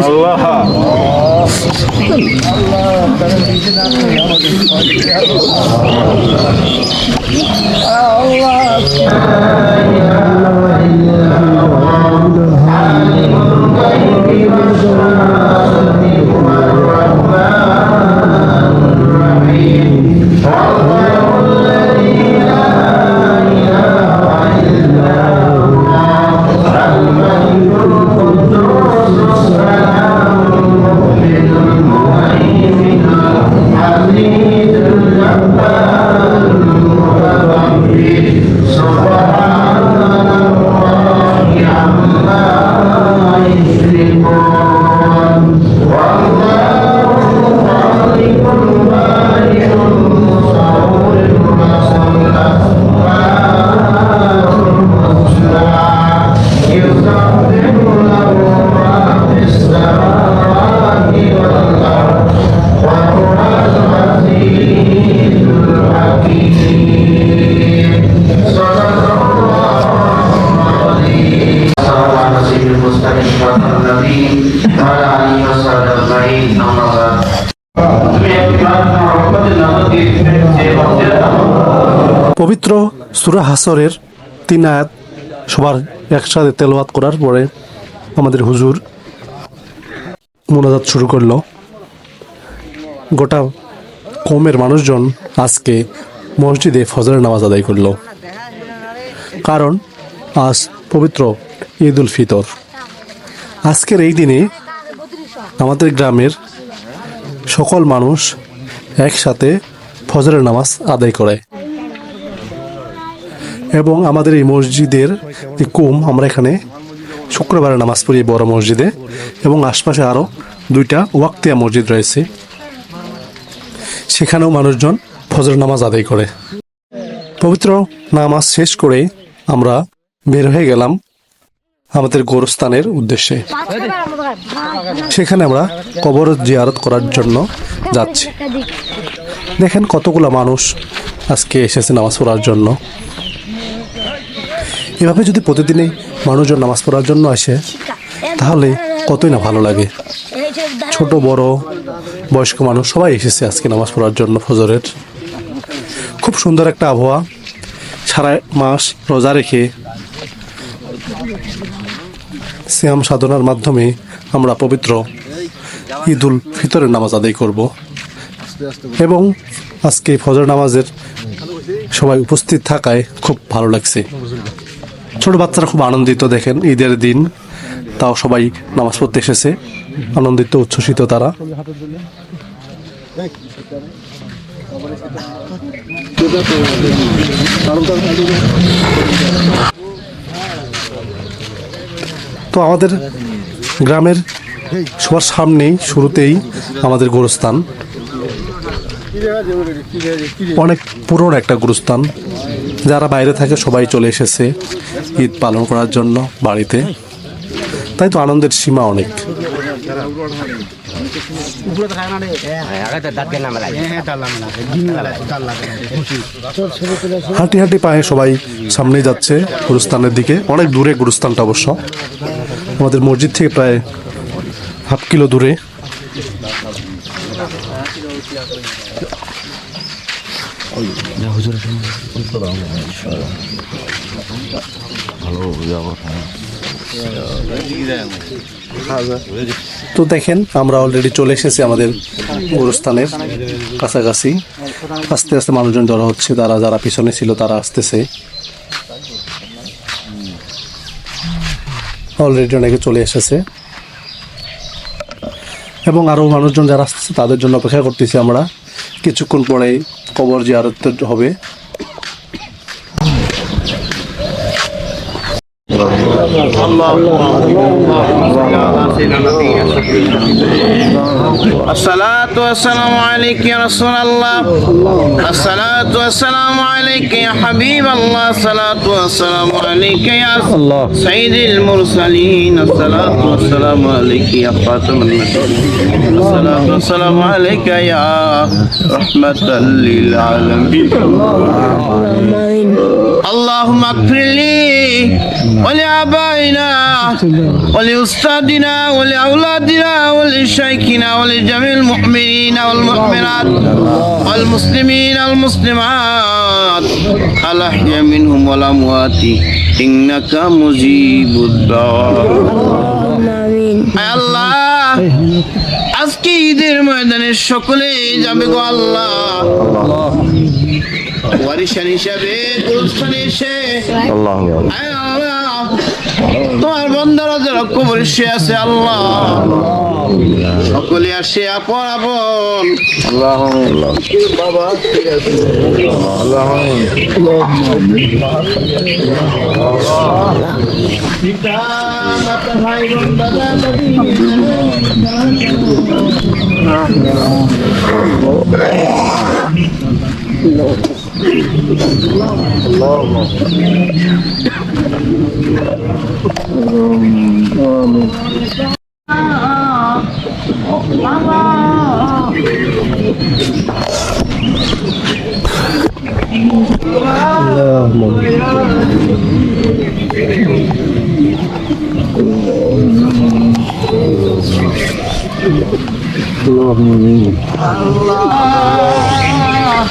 আল্লাহ। আল্লাহ পবিত্র সুরা হাসরের তিন আয়াত সবার একসাথে তেলওয়াত করার পরে আমাদের হুজুর মোনাজাত শুরু করল। গোটা কমের মানুষজন আজকে মসজিদে ফজরের নামাজ আদায় করল। কারণ আজ পবিত্র ঈদ উল ফিতর। আজকের এই দিনে আমাদের গ্রামের সকল মানুষ একসাথে ফজরের নামাজ আদায় করে। এবং আমাদের এই মসজিদের যে কুম, আমরা এখানে শুক্রবারে নামাজ পড়ি বড় মসজিদে। এবং আশপাশে আরও দুইটা ওয়াক্তিয়া মসজিদ রয়েছে। সেখানেও মানুষজন ফজর নামাজ আদায় করে। পবিত্র নামাজ শেষ করে আমরা বের হয়ে গেলাম আমাদের গোরস্থানের উদ্দেশ্যে। সেখানে আমরা কবর জিয়ারত করার জন্য যাচ্ছি। দেখেন কতগুলো মানুষ আজকে এসেছে নামাজ পড়ার জন্য। এভাবে যদি প্রতিদিনই মানুষজন নামাজ পড়ার জন্য আসে, তাহলে কতই না ভালো লাগে। ছোট, বড়, বয়স্ক মানুষ সবাই এসেছে আজকে নামাজ পড়ার জন্য ফজরের। খুব সুন্দর একটা আবহাওয়া। সারা মাস রোজা রেখে শ্যাম সাধনার মাধ্যমে আমরা পবিত্র ঈদুল ফিতরের নামাজ আদায় করব। এবং আজকে ফজর নামাজের সবাই উপস্থিত থাকায় খুব ভালো লাগছে। ছোট বাচ্চারা খুব আনন্দিত দেখেন, ঈদের দিন তাও সবাই নামাজ পড়তে এসেছে। আনন্দিত, উচ্ছ্বসিত তারা। তো আমাদের গ্রামের সবার সামনেই, শুরুতেই আমাদের গোরস্থান। অনেক পুরনো একটা গুরুস্থান। যারা বাইরে থাকে সবাই চলে এসেছে ঈদ পালন করার জন্য বাড়িতে। তাই তো আনন্দের সীমা অনেক। হাঁটি হাঁটি পায়ে সবাই সামনে যাচ্ছে গুরুস্থানের দিকে। অনেক দূরে গুরুস্থানটা অবশ্য। আমাদের মসজিদ থেকে প্রায় হাফ কিলো দূরে। তো দেখেন, আমরা অলরেডি চলে এসেছি আমাদের গুরুস্থানের কাছাকাছি। আস্তে আস্তে মানুষজন জড়ো হচ্ছে, তারা যারা পিছনে ছিল তারা আসতেছে। অলরেডি অনেকে চলে এসেছে। এবং আরও মানুষজন যারা আসতেছে, তাদের জন্য অপেক্ষা করতেছি আমরা। কিছুক্ষণ পরে কবর জিয়ারত হবে। الصلاة والسلام عليك يا رسول الله. الصلاة والسلام عليك يا حبيب الله. الصلاة والسلام عليك يا سيد المرسلين. الصلاة والسلام عليك يا خاتم النبيين الصلاة والسلام عليك يا رحمة للعالمين. اللهم اغفر لي ولآبائنا ولأستاذنا ولأولادنا ولشيخنا ولجميع المؤمنين والمؤمنات والمسلمين والمسلمات الأحياء منهم والأموات إنك مجيب الدعوات আয় আল্লাহ আজকে ঈদের ময়দানে সকলে যাবে গো আল্লাহ ওয়ারিশান হিসাবে গুরুস্থানে এসে আল্লাহ, তোমার বন্ধারা যারা কবর সে আছে আল্লাহ। সকলে আসে আপন আপন। الله آمين اللهم اللهم اللهم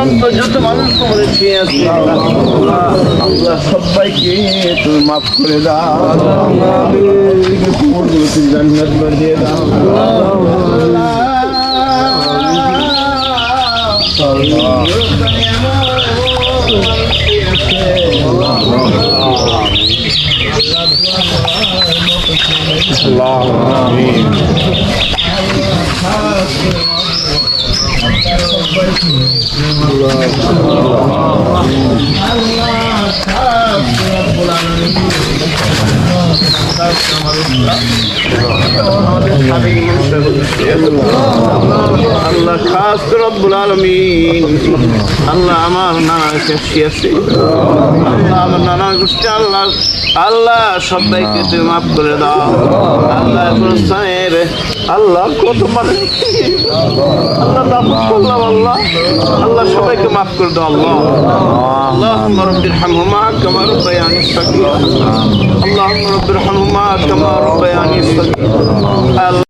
পর্যন্ত যত মানুষ কবরে শুয়ে আছে আল্লাহ সবাইকে তুমি মাফ করে দাও। তুমি জান্নাত বানিয়ে দাও আল্লাহ খাস রব্বুল আলমিন। আল্লাহ আমার নানার কাছে আছে। আল্লাহ আমার নানার গোষ্ঠী আল্লাহ আল্লাহ সবাইকে তুমি মাফ করে দাও। আল্লাহ প্রস্থানের আল্লাহ কত মানে আল্লাহ করলাম আল্লাহ। رضا الله. اللهم رب ارحمهما كما ربياني صغيرا اللهم رب ارحمهما كما ربياني صغيرا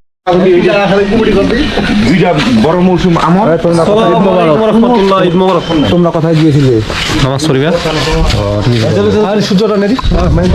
বড় মৌসুম আমার তোমরা কথায় গিয়েছিলে নামাজ পড়িবা সূর্যটা নেই মানে